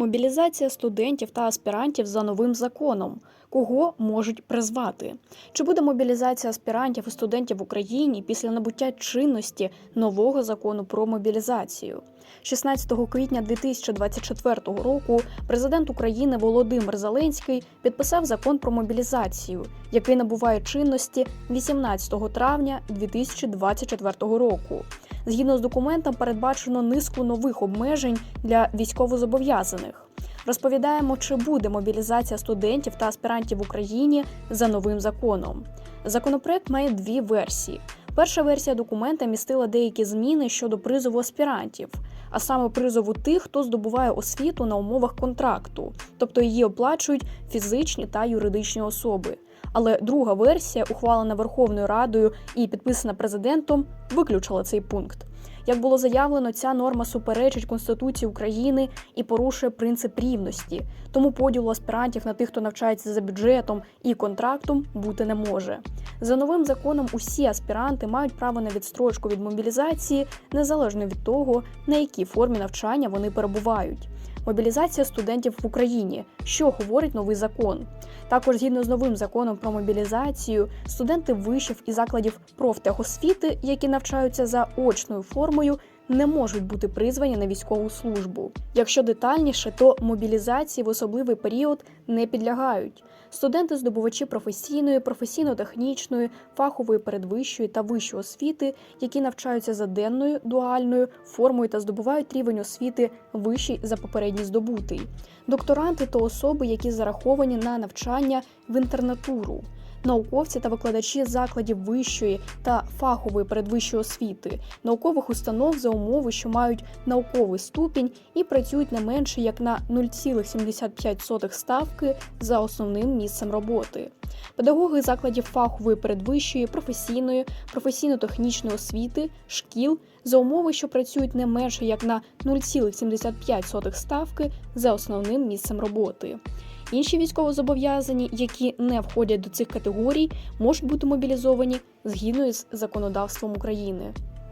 Мобілізація студентів та аспірантів за новим законом. Кого можуть призвати? Чи буде мобілізація аспірантів і студентів в Україні після набуття чинності нового закону про мобілізацію? 16 квітня 2024 року президент України Володимир Зеленський підписав закон про мобілізацію, який набуває чинності 18 травня 2024 року. Згідно з документом, передбачено низку нових обмежень для військовозобов'язаних. Розповідаємо, чи буде мобілізація студентів та аспірантів в Україні за новим законом. Законопроект має дві версії. Перша версія документа містила деякі зміни щодо призову аспірантів, а саме призову тих, хто здобуває освіту на умовах контракту, тобто її оплачують фізичні та юридичні особи. Але друга версія, ухвалена Верховною Радою і підписана президентом, виключила цей пункт. Як було заявлено, ця норма суперечить Конституції України і порушує принцип рівності, тому поділу аспірантів на тих, хто навчається за бюджетом і контрактом, бути не може. За новим законом усі аспіранти мають право на відстрочку від мобілізації незалежно від того, на якій формі навчання вони перебувають. Мобілізація студентів в Україні, що говорить новий закон. Також згідно з новим законом про мобілізацію, студенти вишів і закладів профтехосвіти, які навчаються за очною формою, не можуть бути призвані на військову службу. Якщо детальніше, то мобілізації в особливий період не підлягають. Студенти здобувачі професійної, професійно-технічної, фахової передвищої та вищої освіти, які навчаються за денною дуальною формою та здобувають рівень освіти вищий за попередній здобутий. Докторанти то особи, які зараховані на навчання в інтернатуру. Науковці та викладачі закладів вищої та фахової передвищої освіти, наукових установ за умови, що мають науковий ступінь і працюють не менше як на 0,75 ставки за основним місцем роботи. Педагоги закладів фахової передвищої, професійної, професійно-технічної освіти, шкіл за умови, що працюють не менше як на 0,75 ставки за основним місцем роботи. Інші військовозобов'язані, які не входять до цих категорій, можуть бути мобілізовані згідно із законодавством України.